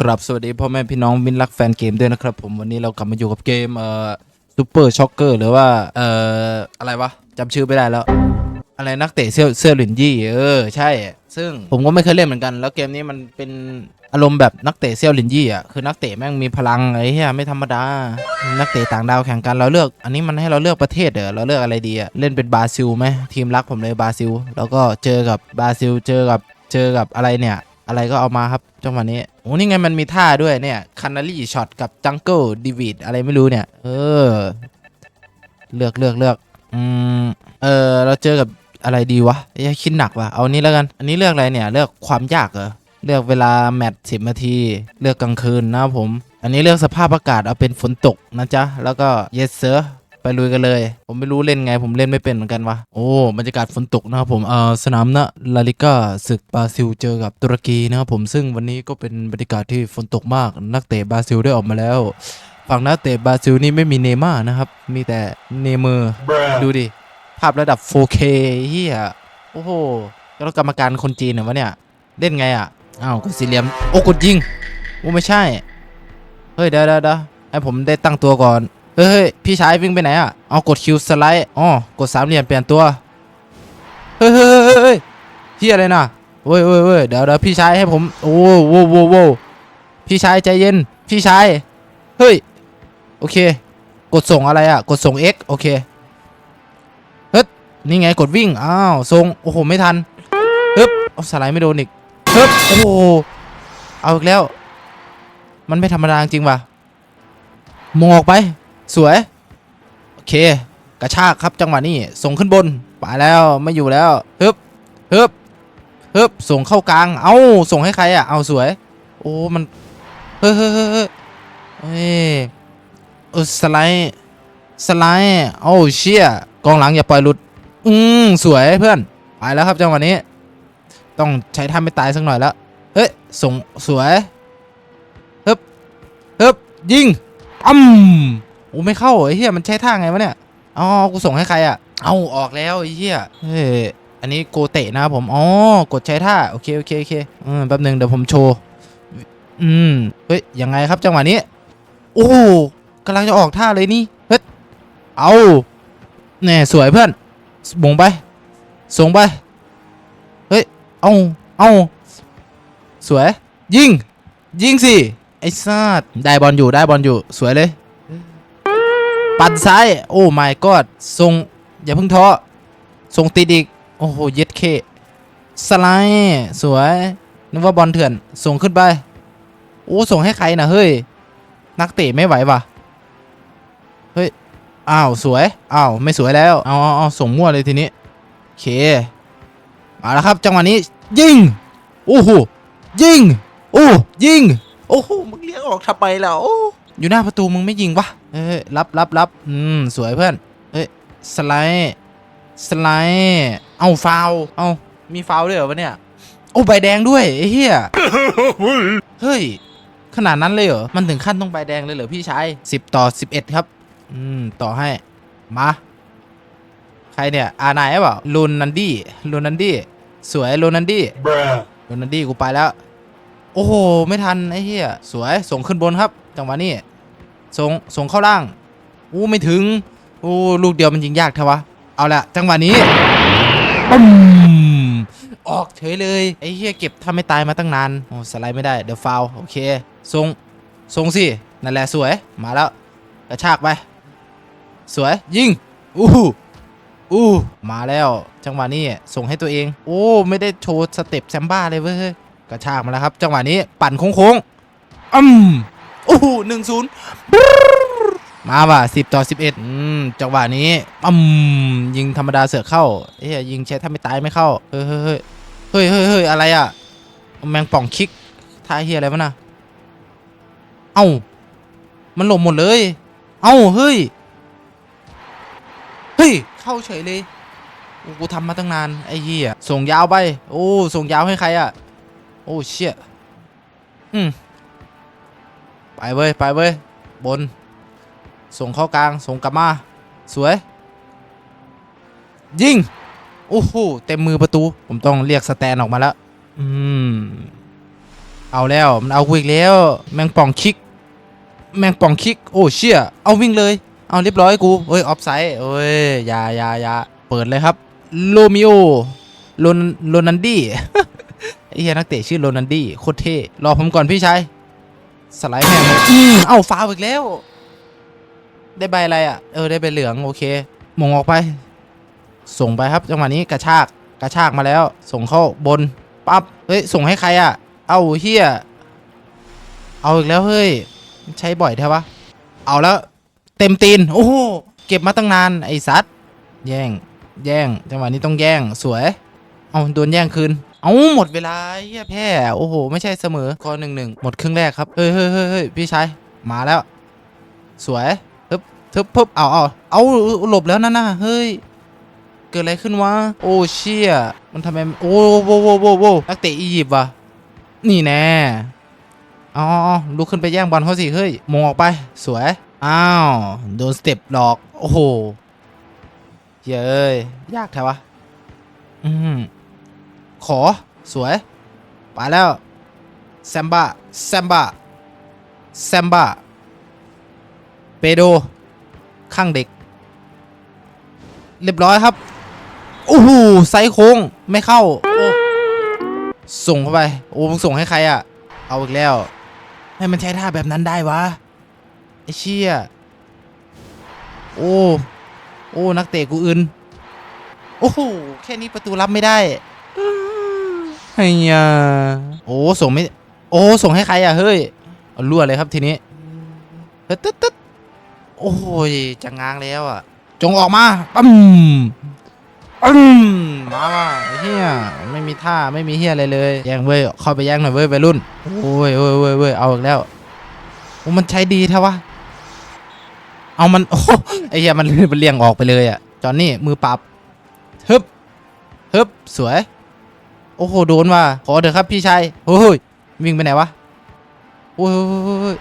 กรับสวัสดีพ่อแม่พี่น้องมินรักแฟนเกมด้วยนะครับผมวันนี้เรากลับมาอยู่กับเกมเอ่อซูเปอร์ช็อกเกอร์หรือว่าเอ่ออะไรวะจำชื่อไม่ได้แล้ว อะไรนักเตะเสื้อเสื้อหลินยี่เออใช่ ซึ่งผมก็ไม่เคยเล่นเหมือนกัน แล้วเกมนี้มันเป็นอารมณ์แบบนักเตะเซี่ยวหลินยี่อะคือนักเตะแม่งมีพลังไอ้เหี้ยไม่ธรรมดา นักเตะต่างดาวแข่งกันเราเลือก อันนี้มันให้เราเลือกประเทศเหรอเราเลือกอะไรดีอะเล่นเป็นบราซิลไหมทีมรักผมเลยบราซิล แล้วก็เจอกับบราซิลเจอกับเจอกับอะไรเนี่ย อะไรก็เอามาครับจังหวะนี้โอ้นี่ไงมันมีท่าด้วยเนี่ยคานารีช็อตกับจังเกิลดิวิดอะไรไม่รู้เนี่ย เออ เลือกเลือกเลือกอืมเออเราเจอกับอะไรดีวะเอ้ยคิดหนักว่ะเอานี้แล้วกัน อันนี้เลือกอะไรเนี่ย เลือกความยากเหรอเลือกเวลาแมตช์สิบนาที เลือกกลางคืนนะครับผม อันนี้เลือกสภาพอากาศเอาเป็นฝนตกนะจ๊ะ แล้วก็ yes sir ไปลุยกันเลย ผมไม่รู้เล่นไง ผมเล่นไม่เป็นเหมือนกันวะโอ้บรรยากาศฝนตกนะครับผมเออสนามนะลาลิก้าศึกบราซิลเจอกับตุรกีนะครับผมซึ่งวันนี้ก็เป็นบรรยากาศที่ฝนตกมาก นักเตะบราซิลได้ออกมาแล้ว ฝั่งนักเตะบราซิลนี่ไม่มีเนย์ม่าร์นะครับมีแต่เนย์เมอร์ดูดิภาพระดับ 4K เฮียโอ้โหแล้วกรรมการคนจีนเหรอวะเนี่ยเล่นไงอะอ้าวกดสี่เหลี่ยมโอ้กดยิงโอ้ไม่ใช่ เฮ้ยเดี๋ยวเดี๋ยวเดี๋ยวให้ผมได้ตั้งตัวก่อน เฮ้ยพี่ชายวิ่งไปไหนอะเอากดคิวสไลด์อ๋อกดสามเหลี่ยมเปลี่ยนตัวเฮ้ยเฮ้ยเฮ้ยเฮ้ยเฮียอะไรนะเว้ยเว้ยเว้ยเดี๋ยวเดี๋ยวพี่ชายให้ผมโอ้โว้โว้โว้พี่ชายใจเย็นพี่ชายเฮ้ยโอเค กดส่งอะไรอะ กดส่ง X โอเคเฮ้ยนี่ไงกดวิ่งอ้าวส่งโอ้โหไม่ทันเฮึบเอาสไลด์ไม่โดนอีกเฮึบโอ้โหเอาอีกแล้ว มันไม่ธรรมดาจริงว่ะมองออกไป สวย โอเค กระชากครับจังหวะนี้ ส่งขึ้นบนไปแล้วไม่อยู่แล้วฮึบฮึบฮึบส่งเข้ากลาง เอาส่งให้ใครอะ เอาสวย โอ้ มัน เฮ้ยเฮ้ยเฮ้ยเฮ้ยเออสไลด์สไลด์โอ้เชี่ยกองหลังอย่าปล่อยหลุด อืมสวยเพื่อนไปแล้วครับจังหวะนี้ ต้องใช้ท่าไม่ตายสักหน่อยแล้ว เฮ้ยส่งสวยฮึบฮึบยิงอ้ำโอ้ไม่เข้าไอ้เหี้ยมันใช้ท่าไงวะเนี่ยอ๋อกูส่งให้ใครอะ เอาออกแล้วไอ้เหี้ยเฮ้ยอันนี้โกเตะนะผมอ๋อกดใช้ท่าโอเคโอเคโอเคอืมแป๊บหนึ่งเดี๋ยวผมโชว์อืมเฮ้ยยังไงครับจังหวะนี้โอ้กำลังจะออกท่าเลยนี่เฮ้ยเอาแน่สวยเพื่อนบ่งไปส่งไปเฮ้ยเอาเอาสวย ยิง ยิงสิไอ้ซาดได้บอลอยู่ได้บอลอยู่สวยเลย ปัดซ้าย โอ้ my god ส่งอย่าเพิ่งท้อส่งติดอีก โอ้โหเย็ดเคสไลด์สวยนึกว่าบอลเถื่อนส่งขึ้นไป โอ้ส่งให้ใครนะเฮ้ย นักเตะไม่ไหวว่ะเฮ้ยอ้าวสวยอ้าวไม่สวยแล้วเอาเอาเอาส่งมั่วเลยทีนี้โอเคมาแล้วครับจังหวะนี้ยิงโอ้โหยิงโอ้ยิงโอ้โหมึงเลี้ยงออกทำไมล่ะโอ้อยู่หน้าประตูมึงไม่ยิงวะเอ้ยรับรับรับอืมสวยเพื่อนเฮ้ยสไลด์สไลด์เอาฟาวล์เอามีฟาวล์ด้วยเหรอวะเนี่ยโอ้ใบแดงด้วยไอ้เหี้ยเฮ้ยขนาดนั้นเลยเหรอ มันถึงขั้นต้องใบแดงเลยเหรอพี่ชายสิบต่อสิบเอ็ดครับ อืม ต่อให้ มา ใครเนี่ย อานายเปล่าลูนนันดี้ลูนนันดี้ สวยลูนนันดี้ Bruh. ลูนนันดี้กูไปแล้ว โอ้โห ไม่ทันไอ้เหี้ยสวยส่งขึ้นบนครับ จังหวะนี้ส่งส่งเข้าล่างอู้ไม่ถึงอู้ลูกเดียวมันยิงยากเทวะเอาละจังหวะนี้ปุ้มออกเฉยเลยไอ้เหี้ยเก็บทำไม่ตายมาตั้งนานโอ้สไลด์ไม่ได้เดี๋ยวฟาวโอเคส่งส่งสินั่นแหละสวยมาแล้วกระชากไป สวยยิงอู้อู้มาแล้ว จังหวะนี้ส่งให้ตัวเอง โอ้ ไม่ได้โชว์สเต็ปแซมบ้าเลยเว้ย กระชากมาแล้วครับ จังหวะนี้ปั่นโค้งๆอืมโอ้โหหนึ่งศูนย์มาว่ะสิบต่อสิบเอ็ดอืมจังหวะนี้อืมยิงธรรมดาเสือกเข้าเอ้ยยิงใช้ถ้าไม่ตายไม่เข้า เฮ้ยเฮ้ยเฮ้ยเฮ้ยเฮ้ยเฮ้ยอะไรอะ แมงป่องคิกท่าเฮียอะไรวะน่ะ เอ้า มันหลบหมดเลย เอ้า เฮ้ย เฮ้ย เข้าเฉยเลยโอ้กูทำมาตั้งนาน ไอ้เหี้ยส่งยาวไป โอ้ ส่งยาวให้ใครอะ โอ้เชี่ยอืมไปเว้ยไปเว้ยบน ส่งเข้ากลาง ส่งกลับมา สวย ยิงโอ้โหเต็มมือประตู ผมต้องเรียกสแตนออกมาแล้ว อืม เอาแล้ว มันเอากูอีกแล้ว แมงป่องคิก แมงป่องคิก โอ้เชี่ยเอาวิ่งเลย เอาเรียบร้อยกูเอ้ย ออฟไซด์เอ้ยอยาอยาอยาเปิดเลยครับโลมิโอโลนโลนันดี้ ไอ้เหี้ยนักเตะชื่อโรนันดี้โคตรเท่รอผมก่อนพี่ชายสไลด์แม่งเลยอืมเอ้าฟาวล์อีกแล้ว ได้ใบอะไรอะ เออได้ใบเหลืองโอเคมงออกไป ส่งไปครับจังหวะนี้กระชากกระชากมาแล้ว ส่งเข้าบนปั๊บเฮ้ยส่งให้ใครอะ เอ้าเฮียเอาอีกแล้วเฮ้ย ใช้บ่อยแท้วะเอาแล้ว เต็มตีนโอ้โหเก็บมาตั้งนานไอ้สัตว์แย่ง แย่ง จังหวะนี้ต้องแย่งสวย เอาโดนแย่งคืน เอาหมดเวลาเฮียแพ้โอ้โห ไม่ใช่เสมอข้อหนึ่งหนึ่งหมดครึ่งแรกครับเฮ้ยเฮ้ยเฮ้ยเฮ้ยพี่ชายมาแล้ว สวยทึบทึบพึบเอาเอาเอาหลบแล้วนั่นน่ะเฮ้ยเกิดอะไรขึ้นวะโอ้เชี่ยมันทำไมโอ้โวโวโวโวนักเตะอียิปต์วะนี่แน่อ๋อลุกขึ้นไปแย่งบอลเขาสิเฮ้ยมงออกไปสวยอ้าวโดนสเต็ปหลอกโอ้โหเย้ยยากแท้วะอืม ขอ สวย ไปแล้วแซมบ้าแซมบ้าแซมบ้าเปโด ข้างเด็ก เรียบร้อยครับโอ้โหไซส์โค้งไม่เข้า ส่งเข้าไป โอ้มึงส่งให้ใครอะ เอาอีกแล้ว ให้มันใช้ท่าแบบนั้นได้วะ ไอเชี่ย โอ้ โอ้ นักเตะกูอื่น โอ้โห แค่นี้ประตูรับไม่ได้ ไอ้ยาโอ้ส่งไม่ โอ้ส่งให้ใครอะเฮ้ยเอารั่วเลยครับทีนี้เฮ้ยตึ๊ดตึ๊ดโอ้ยจะง้างแล้วอะ จงออกมาปั๊มปั๊มมาเฮียไม่มีท่าไม่มีเฮียอะไรเลยแย่งเว้ยเข้าไปแย่งหน่อยเว้ยวัยรุ่นโอ้ยโอ้ยโอ้ยโอ้ยเอาอีกแล้วโอ้มันใช้ดีแท้วะเอามันโอ้ไอ้เหี้ยมันมันเลี่ยงออกไปเลยอะจอนนี่มือปรับฮึบฮึบสวย โอ้โหโดนว่ะขอเถอะครับพี่ชายโอ้ยวิ่งไปไหนวะโอ้ยโอ้ยโอ้ยโอ้ย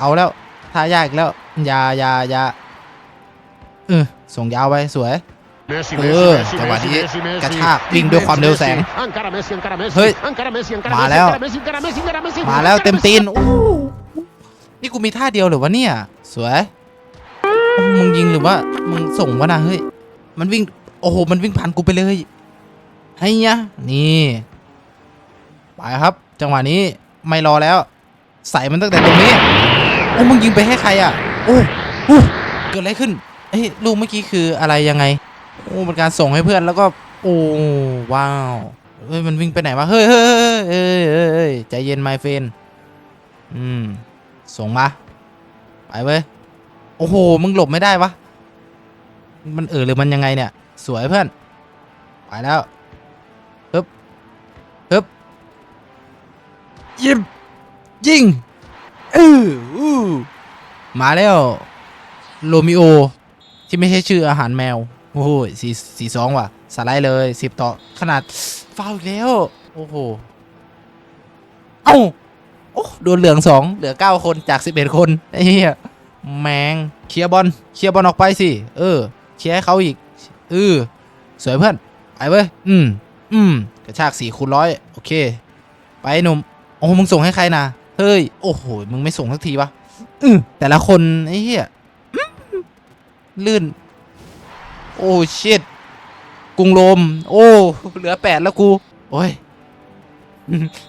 เอาแล้วท่ายากอีกแล้วอยาอยาอยาเออส่งยาวไปสวย Messi, Ừ, Messi, Messi, จังหวะ Messi, นี้ Messi, Messi. กระชากวิ่งด้วยความเร็วแสง Encara Messi, encara Messi. เฮ้ย Encara Messi, encara มา Messi, แล้ว encara Messi, encara Messi, encara Messi. มาแล้ว encara เต็ม Messi. ตีนอู้นี่กูมีท่าเดียวเหรือวะเนี่ย สวยมึงยิงหรือว่ามึงส่งวะนะเฮ้ยมันวิ่งโอ้โหมันวิ่งผ่านกูไปเลย ให้ยะนี่ ไปครับ จังหวะนี้ไม่รอแล้ว ใส่มันตั้งแต่ตรงนี้โอ้มึงยิงไปให้ใครอะ โอ้โอ้เกิดอะไรขึ้น เอ้ยลูกเมื่อกี้คืออะไรยังไง โอ้เป็นการส่งให้เพื่อนแล้วก็ โอ้ว้าวเฮ้ยมันวิ่งไปไหนวะเฮ้ยเฮ้ยเฮ้ยเฮ้ยเฮ้ยเฮ้ยใจเย็นไมเฟนอืมส่งมา ไปเว้ยโอ้โหมึงหลบไม่ได้วะ มันเออหรือมันยังไงเนี่ย สวยเพื่อน ไปแล้ว ยิบยิงเอออู้มาแล้วโรมิโอ ที่ไม่ใช่ชื่ออาหารแมว โอ้โหสี่สี่สองว่ะ สไลด์เลยสิบต่อขนาดฟาวอีกแล้ว โอ้โห เอ้าโอ้โดนเหลืองสองเหลือเก้าคนจากสิบเอ็ดคนไอ้เหี้ยแมงเคลียร์บอลเคลียร์บอลออกไปสิ เออเคลียร์ให้เขาอีกเออสวยเพื่อน ไปเว้ย อืม อืม กระชากสี่คูณร้อยโอเค ไปหนุ่ม อ้มึงส่งให้ใครนะเฮ้ย โอ้โห มึงไม่ส่งสักทีวะอืแต่ละคนไอ้เหี้ยลื่น โอ้ชิตกรุงโรมโอ้ เหลือแปดแล้วกู โอ้ย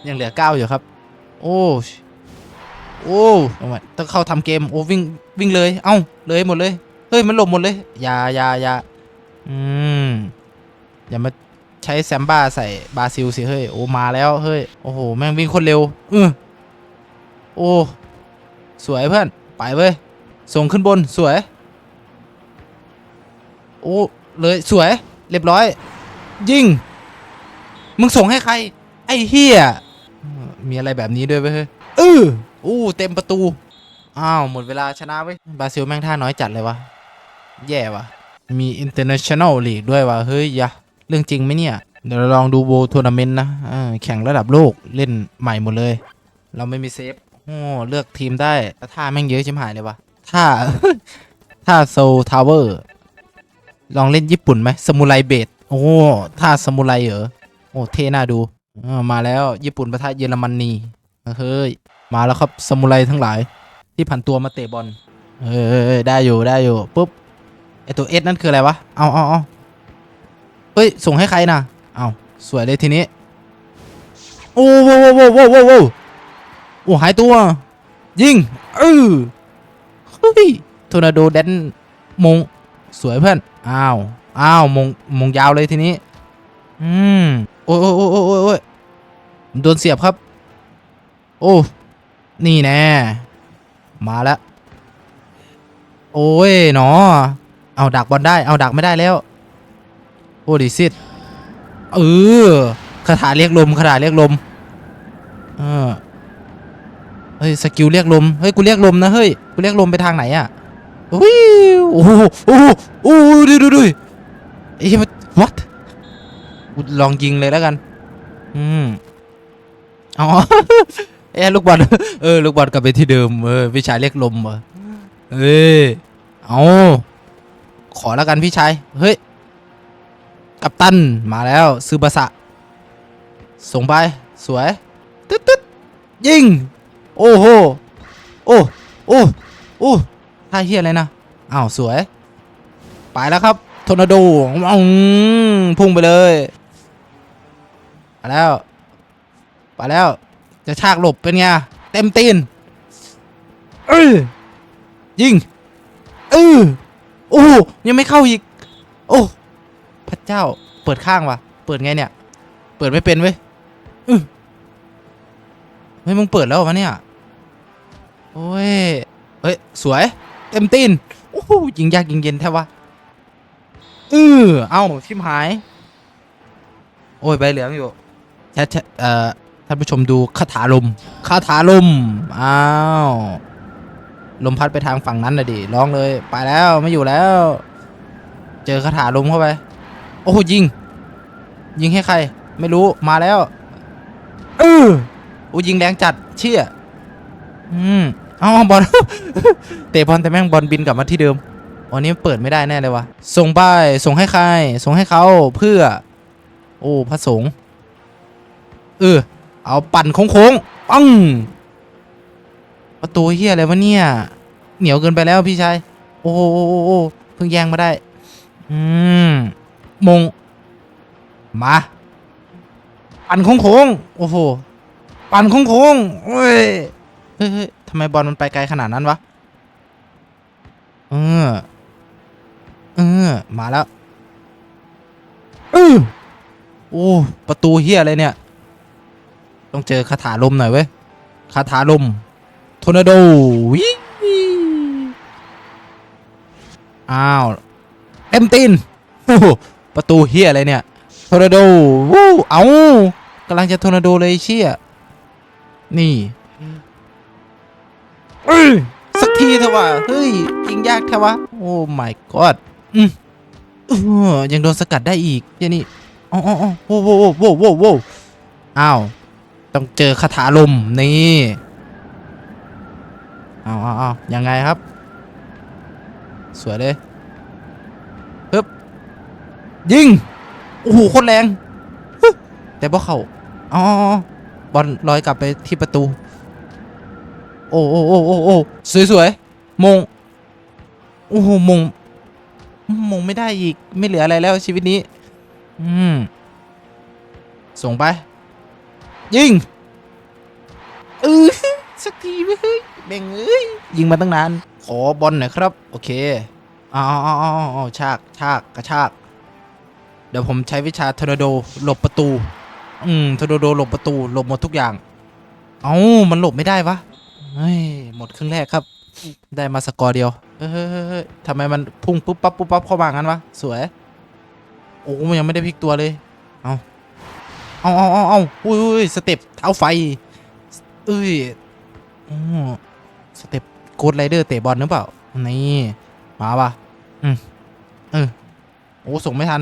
ยังเหลือเก้าอยู่ครับ โอ้โอ้เอาใหม่ต้องเข้าทำเกม โอ้วิ่งวิ่งเลย เอ้า เลยหมดเลย เฮ้ย มันหลบหมดเลย อย่าอย่าอย่าอืม อย่ามา ใช้แซมบ้าใส่บาซิลสิเฮ้ยโอ้มาแล้วเฮ้ยโอ้โหแม่งวิ่งคนเร็วเออโอ้สวยเพื่อนไปเว้ยส่งขึ้นบนสวย โอ้เลยสวยเรียบร้อย ยิงมึงส่งให้ใคร ไอ้เฮียมีอะไรแบบนี้ด้วยเว้ยเฮ้ยเอออู้เต็มประตูอ้าวหมดเวลาชนะเว้ยบราซิลแม่งท่าน้อยจัดเลยวะแย่วะมี international league ด้วยวะเฮ้ยยะ เรื่องจริงไหมเนี่ย เดี๋ยวเราลองดูโบทัวร์นาเมนต์นะแข่งระดับโลกเล่นใหม่หมดเลย เราไม่มีเซฟโอ้เลือกทีมได้ท่าแม่งเยอะชิบหายเลยวะท่าท่าโซทาวเวอร์ลองเล่นญี่ปุ่นไหมสมุไรเบดโอ้ท่าสมุไรเหรอโอ้เท่น่าดูมาแล้วญี่ปุ่นประทะเยอรมนีเฮ้ยมาแล้วครับสมุไรทั้งหลาย ที่ผันตัวมาเตะบอลเฮ้ยได้อยู่ได้อยู่ปุ๊บไอตัวเอสนั่นคืออะไรวะเอาเอาเอา เฮ้ย ส่งให้ใครนะเอาสวยเลยทีนี้ โอ้โหโว้โว้โว้โว้โว้โอ้หายตัว ยิงเออเฮ้ยทอร์นาโดแดนมง สวยเพื่อน อ้าว อ้าว มง มงยาวเลยทีนี้ อืม โอ้ยโอ้ยโอ้ยโอ้ยโอ้ยโอ้ยโดนเสียบครับ โอ้ นี่แน่ มาแล้ว โอ้ยหนอ เอาดักบอลได้ เอาดักไม่ได้แล้ว โอ้ดิซิดเออคาถาเรียกลมคาถาเรียกลมเออเฮ้ยสกิลเรียกลมเฮ้ยกูเรียกลมนะเฮ้ยกูเรียกลมไปทางไหนอะวิวโอ้โหโอ้โหโอ้ดูดูดูไอ้มัน what กูลองยิงเลยแล้วกัน อืมอ๋อเอ้ลูกบอลเออลูกบอลกลับไปที่เดิมเออพี่ชายเรียกลมเหรอเอ้ยเอาขอแล้วกันพี่ชายเฮ้ย กัปตัน มาแล้วซือบาสะ ส่งไป สวย ตึ๊ดตึ๊ดยิง โอ้โห โอ้ โอ้ โอ้ท่าเฮียอะไรนะ อ้าว สวย ไปแล้วครับทอร์นาโดอืมพุ่งไปเลยไปแล้วไปแล้ว จะชากหลบเป็นไง เต็มตีนเออยิงเออโอ้ยังไม่เข้าอีก โอ้ ระเจ้า เปิดข้างวะเปิดไงเนี่ย เปิดไม่เป็นเว้ยเฮ้ยมึงเปิดแล้ววะเนี่ย โอ้ย เฮ้ย สวย เต็มตีนโอ้โหยิงยากยิงเย็นแท้วะเออเอ้าชิมหาย โอ้ยใบเหลืองอยู่แชทแชทเอ่อท่านผู้ชมดูคาถาลมคาถาลม อ้าว ลมพัดไปทางฝั่งนั้นเลยดิ ร้องเลย ไปแล้วไม่อยู่แล้ว เจอคาถาลมเข้าไป โอ้โหยิง ยิงให้ใคร ไม่รู้มาแล้วเออโอ้ยิงแรงจัดเชี่ยอืมเอาบอลเตะบอลแต่แม่งบอลบินกลับมาที่เดิมวันนี้เปิดไม่ได้แน่เลยวะส่งไปส่งให้ใคร ส่งให้เขาเพื่อ โอ้พระสงฆ์เออเอาปั่นโค้งๆปังประตูเฮียอะไรวะเนี่ย เหนียวเกินไปแล้วพี่ชายโอ้โหโอ้โหโอ้โหเพิ่งแย่งมาได้ อืม มง มาปั่นโค้งๆโอ้โห ปั่นโค้งๆโอ้ยเฮ้ยเฮ้ยทำไมบอลมันไปไกลขนาดนั้นวะ เออ เออ มาแล้วเออโอ้ ประตูเฮียอะไรเนี่ย ต้องเจอคาถาลมหน่อยเว้ย คาถาลมทอร์นาโดวิอ้าว เต็มตีนโอ้โห ประตูเฮียอะไรเนี่ยทอร์นาโดวู้เอากำลังจะทอร์นาโดเลยไอ้เชี่ยนี่เอ้ยสักทีเถอะวะเฮ้ยยิงยากแค่วะ โอ้ my god อืมเออยังโดนสกัดได้อีกเดี๋ยวนี้อ๋ออ๋ออ๋อโว้โว้โว้โว้โว้อ้าว ต้องเจอคาถาลมนี่เอาเอาเอายังไงครับ สวยเลยปึ๊บ ยิงโอ้โหโคตรแรงแต่บ่เขาอ๋อบอลลอยกลับไปที่ประตู โอ้โอ้โอ้โอ้โอ้สวยสวยมงโอ้โหมงมงไม่ได้อีกไม่เหลืออะไรแล้วชีวิตนี้ อืม ส่งไป ยิงเออสักทีเฮ้ยแบ่งเอ้ยยิงมาตั้งนาน ขอบอลหน่อยครับ โอเคอ๋ออ๋ออ๋อชากชากกระชาก ดี๋ยวผมใช้วิชาทอร์นาโดหลบประตู อืมทอร์นาโดหลบประตู หลบหมดทุกอย่าง เอ้ามันหลบไม่ได้วะเฮ้ยหมดครึ่งแรกครับ ได้มาสกอร์เดียวเฮ้ยเฮ้ยเฮ้ยทำไมมันพุ่งปุ๊บปั๊บปุ๊บปั๊บเข้ามางั้นวะสวย โอ้มันยังไม่ได้พลิกตัวเลย เอาเอาเอาเอาเอาอุ้ยอุ้ยสเต็ปเท้าไฟเอ้ยอ๋อสเต็ปโกดไรเดอร์เตะบอลหรือเปล่า นี่ มาปะอืมเออโอ้ส่งไม่ทัน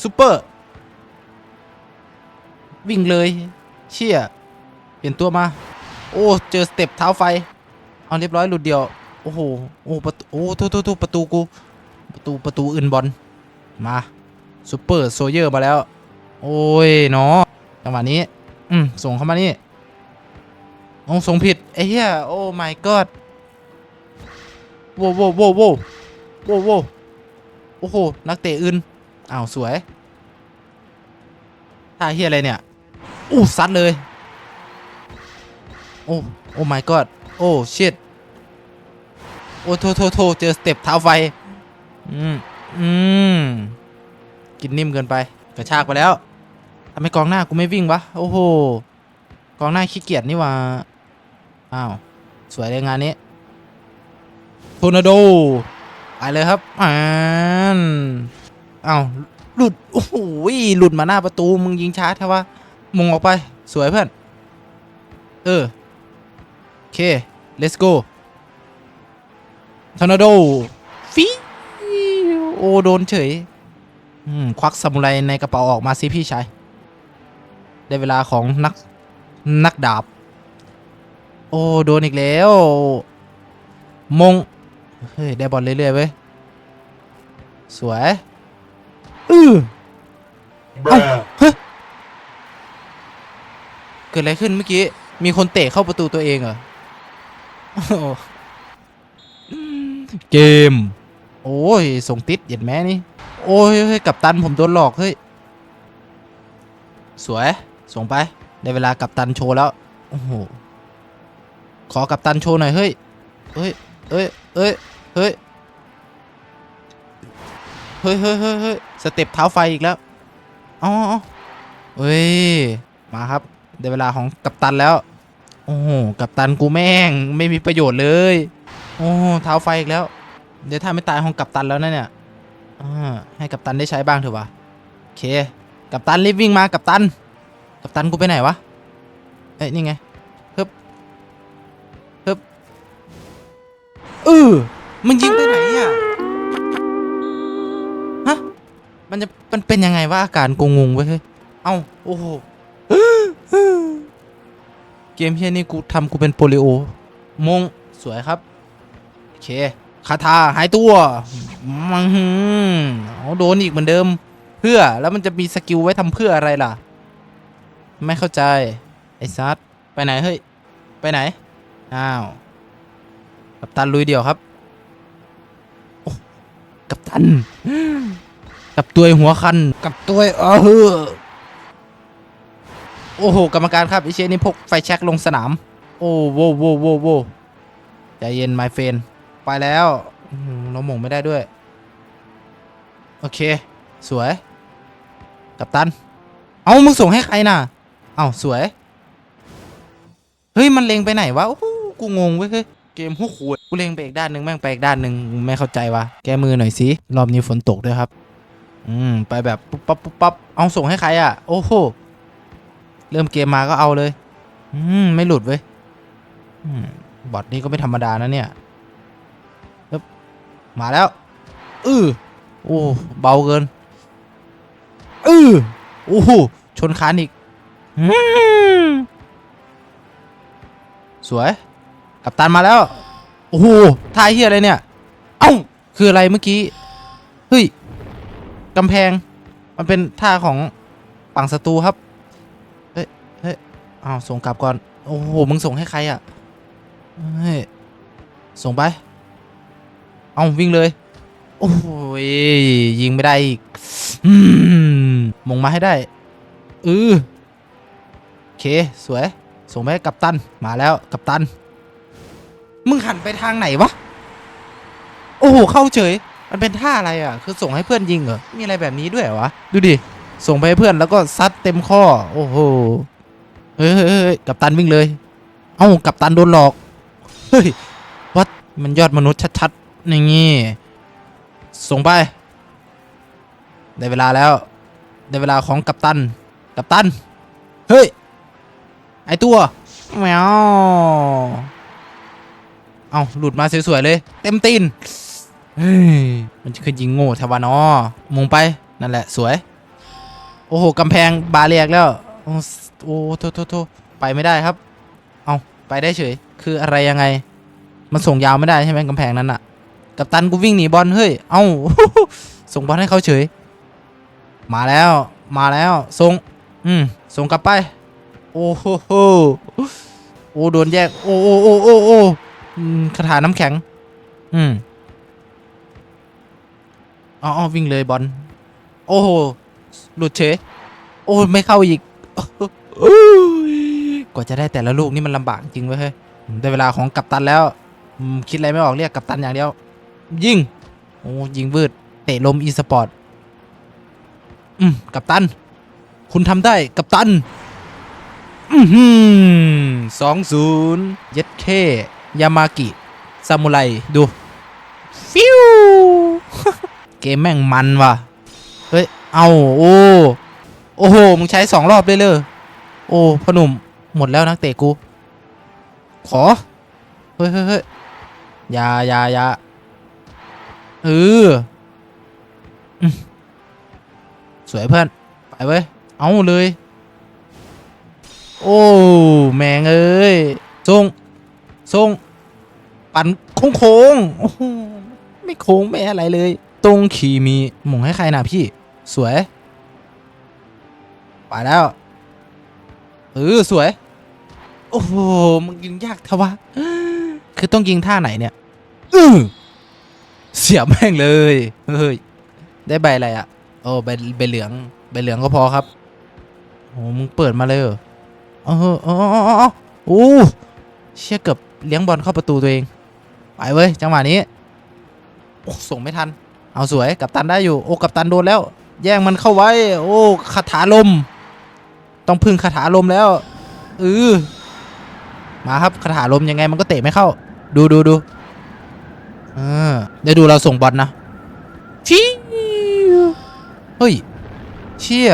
ซูเปอร์ วิ่งเลย เชี่ย เปลี่ยนตัวมา โอ้ เจอสเต็ปเท้าไฟ เอาเรียบร้อยหลุดเดียว โอ้โห โอ้ประตูโอ้ทุทุทุประตูกู ประตูประตูอื่นบอล มาซูเปอร์โซเยอร์มาแล้ว โอ้ยเนาะจังหวะนี้ อืม ส่งเข้ามานี่องส่งผิดไอ้เหี้ย โอ้ my god โว้โว้โว้โว้โว้โว้โอ้โห นักเตะอื่น อ้าวสวยท่าเหี้ยอะไรเนี่ย อู้ซัดเลย โอ้ โอ้ my god โอ้ shit โอ้โทโทโทเจอสเต็ปเท้าไฟ อืม อืม กินนิ่มเกินไป กระชากไปแล้วทำไมกองหน้ากูไม่วิ่งวะ โอ้โห กองหน้าขี้เกียจนี่ว่า อ้าว สวยเลยงานนี้โทนาโดไปเลยครับอ่าน อ้าวหลุด โอ้โหหลุดมาหน้าประตู มึงยิงช้าแท้วะมงออกไป สวยเพื่อน เออ โอเค let's go ทอร์นาโดฟีโอโดนเฉยอืมควักซามูไรในกระเป๋าออกมาสิพี่ชาย ได้เวลาของนัก นักดาบ โอ้ โดนอีกแล้ว มง เฮ้ย ได้บอลเรื่อยๆเว้ย สวย อือ Bruh. เกิดอะไรขึ้นเมื่อกี้ มีคนเตะเข้าประตูตัวเองเหรอโอ้โหเกม โอ้ย ส่งติดเหยียดแม่นี่ โอ้ยเฮ้ยกับตันผมโดนหลอก เฮ้ย สวย ส่งไป ได้เวลากับตันโชว์แล้ว โอ้โห ขอกับตันโชว์หน่อย เฮ้ย เฮ้ย เฮ้ย เฮ้ย เฮ้ย เฮ้ย เฮ้ยเฮ้ยเฮ้ย สเต็ปเท้าไฟอีกแล้ว อ๋อเฮ้ย มาครับได้เวลาของกัปตันแล้ว โอ้โห กัปตันกูแม่งไม่มีประโยชน์เลย โอ้เท้าไฟอีกแล้ว เดี๋ยวถ้าไม่ตายของกัปตันแล้วนะเนี่ยอให้กัปตันได้ใช้บ้างเถอะวะโอเค กัปตันรีบวิ่งมากัปตัน กัปตันกูไปไหนวะ เอ้ยนี่ไงฮึบฮึบเออมันยิงไปไหนอะ มันจะมันเป็นยังไงวะอาการกูงงเว้ยเฮ้ยเอ้าโอ้โหเกมเฮียนี่กูทำกูเป็นโปลิโอมงสวยครับโอเคคาถาหายตัวมังหืมเอาโดนอีกเหมือนเดิม เพื่อแล้วมันจะมีสกิลไว้ทำเพื่ออะไรล่ะ ไม่เข้าใจ ไอ้ซัดไปไหนเฮ้ย ไปไหน อ้าว กัปตันลุยเดี่ยวครับ กัปตัน กับตัวหัวคัน กับตัวเออฮือโอ้โห กรรมการครับไอเชยนี่พกไฟแช็กลงสนาม โอ้โวโวโวโวใจเย็นไมเฟนไปแล้วอื้อหือเราหม่งไม่ได้ด้วย โอเค สวย กับตัน เอามึงส่งให้ใครน่ะ เอาสวย เฮ้ย มันเล็งไปไหนวะโอ้โหกูงงเว้ยเฮ้ยเกมหูขวดกูเล็งไปอีกด้านหนึ่งแม่งไปอีกด้านหนึ่งไม่เข้าใจวะแก้มือหน่อยสิ รอบนี้ฝนตกด้วยครับ อืม ไปแบบปุ๊บปั๊บปุ๊บปั๊บเอาส่งให้ใครอะ โอ้โห เริ่มเกมมาก็เอาเลย อืม ไม่หลุดเว้ยอืมบอทนี่ก็ไม่ธรรมดานะเนี่ยมาแล้ว อือโอ้ เบาเกิน อือโอ้โห ชนคานอีกอสวย กับตันมาแล้ว โอ้โหท่าเฮียอะไรเนี่ย เอ้า คืออะไรเมื่อกี้ เฮ้ย กำแพง มันเป็นท่าของฝั่งศัตรูครับ เฮ้ย เฮ้ยอ้าวส่งกลับก่อน โอ้โห มึงส่งให้ใครอะ เฮ้ย ส่งไป เอาวิ่งเลย โอ้ยยิงไม่ได้อีกอมมงมาให้ได้ อือโอเค สวย ส่งไปกัปตัน มาแล้วกัปตัน มึงหันไปทางไหนวะ โอ้โห เข้าเฉย มันเป็นท่าอะไรอะ คือส่งให้เพื่อนยิงเหรอ มีอะไรแบบนี้ด้วยวะ ดูดิ ส่งไปให้เพื่อนแล้วก็ซัดเต็มข้อ โอ้โห เฮ้ยเฮ้ยกัปตันวิ่งเลย เอ้ากัปตันโดนหลอก เฮ้ย วัด มันยอดมนุษย์ชัดๆอย่างงี้ ส่งไป ได้เวลาแล้ว ได้เวลาของกัปตัน กัปตัน เฮ้ย ไอตัวแมวเอาหลุดมาสวยๆเลย เต็มตีน เฮ้ย มันจะขึ้นยิงโง่ทวานอมงไป นั่นแหละ สวย โอ้โห กำแพงบาเรียกแล้ว โอ้โอ้โทษโทโทไปไม่ได้ครับ เอาไปได้เฉย คืออะไรยังไง มันส่งยาวไม่ได้ใช่ไหมกำแพงนั้นอะกัปตันกูวิ่งหนีบอล เฮ้ย เอ้า ส่งบอลให้เขาเฉย มาแล้ว มาแล้วส่ง อืม ส่งกลับไป โอ้โหโหโอ้โดนแยก โอ้โอ้โอ้โอ้โอ้คาถาน้ำแข็ง อืม อ๋อวิ่งเลยบอลโอ้โหหลุดเฉยโอ้ไม่เข้าอีกกว่าจะได้แต่ละลูกนี่มันลำบากจริงเว้ยเฮ้ยได้เวลาของกัปตันแล้วคิดอะไรไม่ออกเรียกกัปตันอย่างเดียว ยิงโอ้ยิงวืดเตะลมอีสปอร์ตอืมกัปตัน คุณทำได้กัปตันอือหือสองศูนย์เย็ดเคยามากิซามูไรดู ฟิว เกมแม่งมันว่ะ เฮ้ย เอาโอ้ โอ้โห มึงใช้สองรอบเลยเลยโอ้พอหนุ่ม หมดแล้วนักเตะกู ขอ เฮ้ยเฮ้ยเฮ้ยยาอยาอยาเออสวยเพื่อน ไปเว้ย เอาเลย โอ้ แมงเอ้ยทรงทรง ปั่นโค้งโค้งๆโอ้โหไม่โค้งไม่อะไรเลย ตรงขี่มีหม่งให้ใครนะพี่ สวย ไปแล้วเออสวย โอ้โหมันยิงยากทวะคือต้องยิงท่าไหนเนี่ยอือเสียบแม่งเลยเฮ้ยได้ใบอะไรอะ่ะโอ้ใบใบเหลืองใบเหลืองก็พอครับโอ้มึงเปิดมาเลยเหรอเออเออเออเอโอ้เชี่ยเกือบเลี้ยงบอลเข้าประตูตัวเอง ไปเว้ยจังหวะนี้ส่งไม่ทัน เอาสวยกับตันได้อยู่โอ้กับตันโดนแล้ว แย่งมันเข้าไว้ โอ้คาถาลม ต้องพึ่งคาถาลมแล้วเออมาครับคาถาลมยังไงมันก็เตะไม่เข้า ดูดูดูเออเดี๋ยวดูเราส่งบอลนะชิวเฮ้ยเชี่ย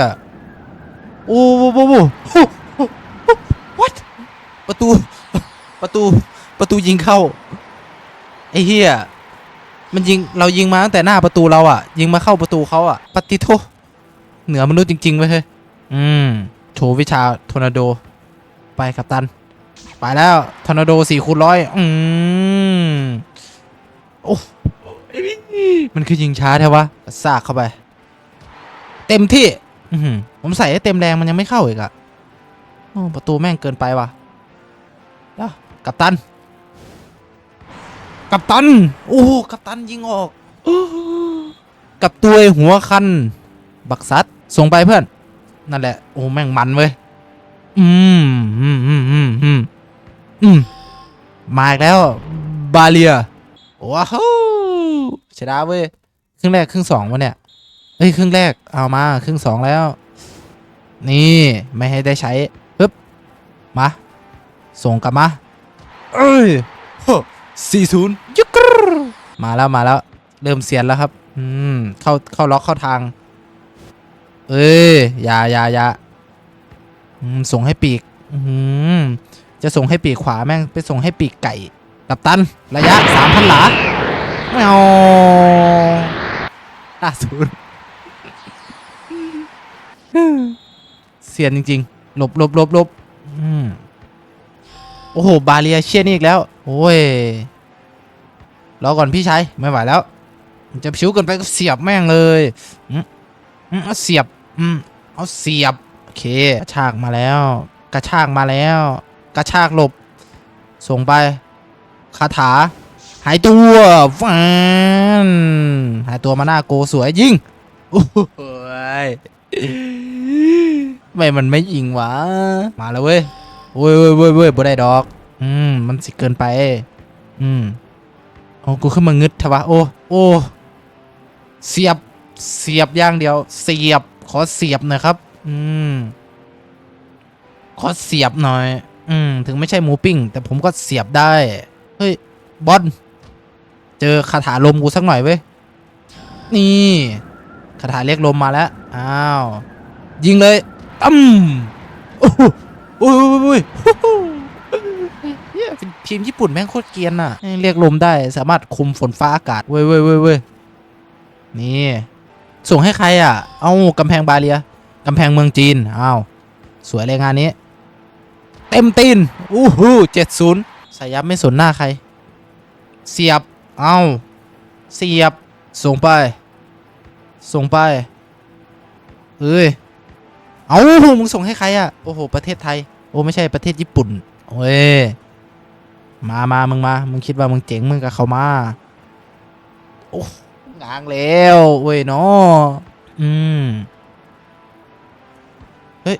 โอ้โหโอ้โห what ประตู ประตู ประตูยิงเข้า ไอ้เฮีย มันยิงเรายิงมาตั้งแต่หน้าประตูเราอะยิงมาเข้าประตูเขาอะปฏิโทเหนือมนุษย์จริงๆเว้ยเฮ้ยอืมโชว์วิชาทอร์นาโด ไปกับตัน ไปแล้วทอร์นาโดสี่คูณร้อยอืมโอ้มันคือยิงช้าแท้วะซากเข้าไป เต็มที่อืผมใส่ให้เต็มแรงมันยังไม่เข้าอีกอะประตูแม่งเกินไปว่ะแล้วกับตัน กับตัน โอ้กับตันยิงออกกับตัวหัวคัน บักซัดส่งไปเพื่อน นั่นแหละ โอ้แม่งมันเว้ย อืมอืมอืมอืมอืมอืมมาอีกแล้ว บาเลีย ว้าวชนะเว้ย ครึ่งแรกครึ่งสองวะเนี่ยเอ้ย ครึ่งแรก เอามา ครึ่งสองแล้ว นี่ ไม่ให้ได้ใช้ปึ๊บ มา ส่งกลับมา เอ้ย สี่ศูนย์ยุกกรมาแล้วมาแล้ว เริ่มเสียนแล้วครับ อืม เข้าเข้าล็อกเข้าทาง เอ้ยอย่าอย่าอย่าอืมส่งให้ปีก อืมจะส่งให้ปีกขวาแม่งไปส่งให้ปีกไก่ กับตัน ระยะสามพันหลาไม่เอาห้าศูนย์เสียนจริง ๆ หลบหลบหลบหลบอืม โอ้โห บาเลียเชียนี่อีกแล้ว โอ้ย รอก่อนพี่ชาย ไม่ไหวแล้วมันจะผิวเกินไปก็เสียบแม่งเลยอืมอืมเอาเสียบ อืม เอาเสียบ โอเค กระชากมาแล้ว กระชากมาแล้ว กระชากหลบ ส่งไป คาถา หายตัวฟันหายตัวมาหน้าโกสวยยิง โอ้ยไม่มันไม่ยิงวะ มาแล้วเว้ย เว้ยเว้ยเว้ยเว้ยบ่ได้ดอก อืม มันสิเกินไป อืมโอ้กูขึ้นมางึดทวะ โอ้โอ้เสียบ เสียบอย่างเดียว เสียบ ขอเสียบหน่อยครับ อืม ขอเสียบหน่อย อืม ถึงไม่ใช่หมูปิ้ง แต่ผมก็เสียบได้ เฮ้ย บอล เจอคาถาลมกูสักหน่อยเว้ย นี่คาถาเรียกลมมาแล้ว อ้าว ยิงเลยตั้มโอ้ อ้ยโอ้ยโอ้ยโอ้โหเหี้ยเป็นทีมญี่ปุ่นแม่งโคตรเกรียนอะ เรียกลมได้สามารถคุมฝนฟ้าอากาศ เว้ยเว้ยเว้ยเว้ยนี่ ส่งให้ใครอะ เอากำแพงบาเลียกำแพงเมืองจีน อ้าว สวยเลยงานนี้ เต็มตีนอู้หูเจ็ดศูนย์สายยับไม่สนหน้าใคร เสียบ เอาเสียบ ส่งไป ส่งไปเอ้ย เอามึงส่งให้ใครอะโอ้โห ประเทศไทย โอ้ ไม่ใช่ประเทศญี่ปุ่นเว้ย มามามึงมา มึงคิดว่ามึงเจ๋งมึงกับเขามา โอ้งางแล้วเว้ยเนาะอืม เฮ้ย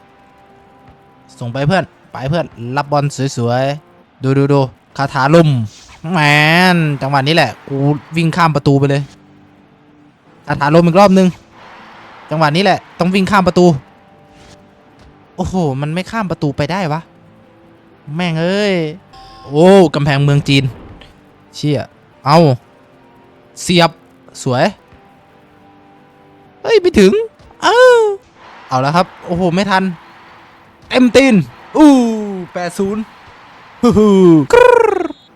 ส่งไปเพื่อน ไปเพื่อน รับบอลสวยๆ ดูดูดูคาถาลมแมนจังหวะนี้แหละ กูวิ่งข้ามประตูไปเลยคาถาลมอีกรอบนึง จังหวะนี้แหละ ต้องวิ่งข้ามประตู โอ้โห มันไม่ข้ามประตูไปได้วะ แม่งเอ้ย โอ้กำแพงเมืองจีน เชี่ย เอาเสียบ สวย เฮ้ย ไปถึง เออเอาแล้วครับ โอ้โห ไม่ทัน เต็มตีน อู้แปดศูนย์ฮู้ฮู้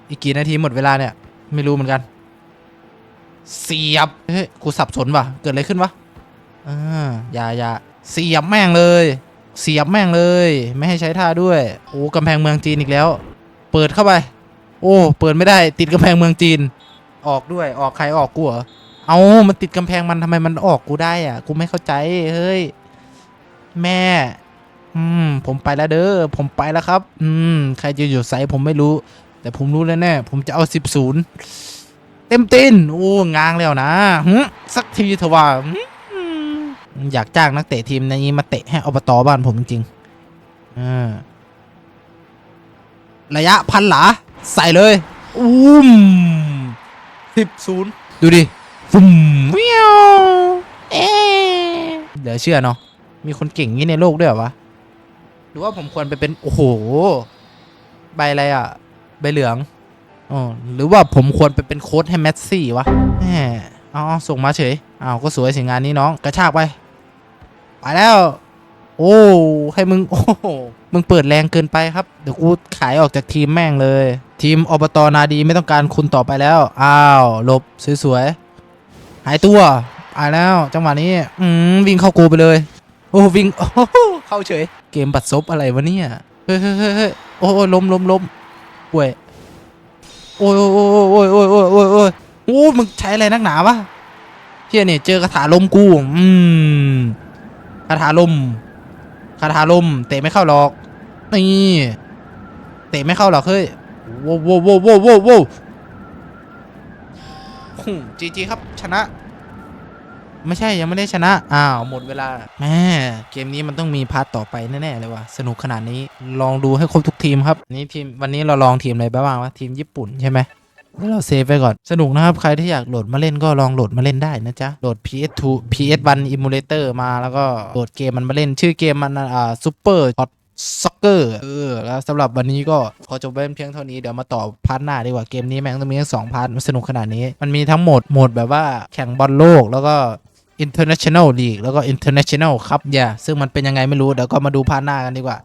อีกกี่นาทีหมดเวลาเนี่ย ไม่รู้เหมือนกัน เสียบ เฮ้ย กูสับสนว่ะ เกิดอะไรขึ้นวะอ่าอย่าอย่าเสียบแม่งเลย เสียบแม่งเลย ไม่ให้ใช้ท่าด้วย โอ้กำแพงเมืองจีนอีกแล้ว เปิดเข้าไป โอ้เปิดไม่ได้ติดกำแพงเมืองจีน ออกด้วยออกใครออกกูเหรอเอามันติดกำแพงมันทำไมมันออกกูได้อะ กูไม่เข้าใจเฮ้ยแม่ อืม ผมไปแล้วเด้อผมไปแล้วครับ อืม ใครจะอยู่ไสผมไม่รู้ แต่ผมรู้แล้วแน่ผมจะเอาสิบศูนย์เต็มตีนโอ้งางแล้วนะสักทีเถอะว่า อยากจ้างนักเตะทีมนี้มาเตะให้อบตบ้านผมจริงๆอ่าระยะพันหลา ใส่เลย อุ้มสิบศูนย์ดูดิฟุ่มเวียวเอ๊ะเดี๋ยวเชื่อเนาะมีคนเก่งงี้ในโลกด้วยเหรอวะหรือว่าผมควรไปเป็น โอ้โห ใบอะไรอะ ใบเหลืองอ๋อหรือว่าผมควรไปเป็นโค้ดให้แมสซี่วะแหมเอาเอาส่งมาเฉยอ้าวก็สวยสิงานนี้น้อง กระชากไป ไปแล้ว โอ้ให้มึงโอ้มึงเปิดแรงเกินไปครับ เดี๋ยวกูขายออกจากทีมแม่งเลย ทีมอบตนาดีไม่ต้องการคุณต่อไปแล้ว อ้าวหลบสวยๆหายตัวไปแล้วจังหวะนี้อืมวิ่งเข้ากูไปเลย โอ้วิ่งโอ้เข้าเฉย เกมบัดซบอะไรวะเนี่ยเฮ้ยเฮ้ยเฮ้ยเฮ้ยโอ้ยล้มล้มล้มป่วยโอ้ยโอ้ยโอ้ยโอ้ยโอ้ยโอ้ยโอ้ยโอ้มึงใช้อะไรนักหนาวะเฮียเนี่ยเจอคาถาลมกู อืม คาถาลมคาถาลมเตะไม่เข้าหรอก นี่เตะไม่เข้าหรอกเฮ้ยโว้วโว้วโว้วโว้วโว้วโว้วจีจีครับชนะ ไม่ใช่ยังไม่ได้ชนะ อ้าวหมดเวลาแม่เกมนี้มันต้องมีพาร์ทต่อไปแน่ๆเลยว่ะสนุกขนาดนี้ลองดูให้ครบทุกทีมครับนี่ทีมวันนี้เราลองทีมอะไรไปบ้างวะทีมญี่ปุ่นใช่ไหมแล้ว เราเซฟไว้ก่อน สนุกนะครับ ใครที่อยากโหลดมาเล่นก็ลองโหลดมาเล่นได้นะจ๊ะ โหลด PS2 PS1 Emulator มาแล้วก็โหลดเกมมันมาเล่น ชื่อเกมมันอ่า Super Hot Soccer เออแล้วสำหรับวันนี้ก็ขอจบไว้เพียงเท่านี้เดี๋ยวมาต่อพาร์ทหน้าดีกว่าเกมนี้แม่งต้องมีทั้งสองพาร์ทมันสนุกขนาดนี้ มันมีทั้งหมดโหมดแบบว่าแข่งบอลโลกแล้วก็ International League แล้วก็ International ครับอย่าซึ่งมันเป็นยังไงไม่รู้ เดี๋ยวก็มาดูพาร์ทหน้ากันดีกว่า